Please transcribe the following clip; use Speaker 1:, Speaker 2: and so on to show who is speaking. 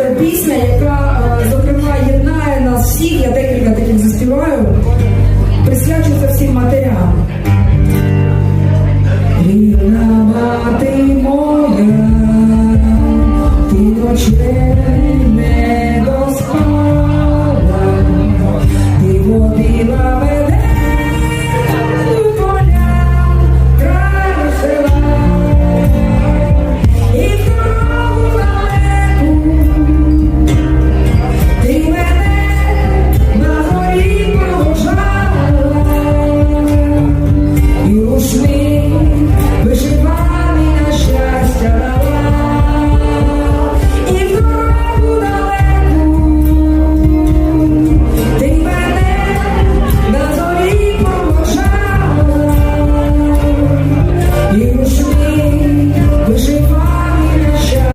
Speaker 1: пісня, яка, е, зокрема, єднає нас всіх, я декілька таких заспіваю, присвячується всім матерям. Рідна мати моя, ти ночне.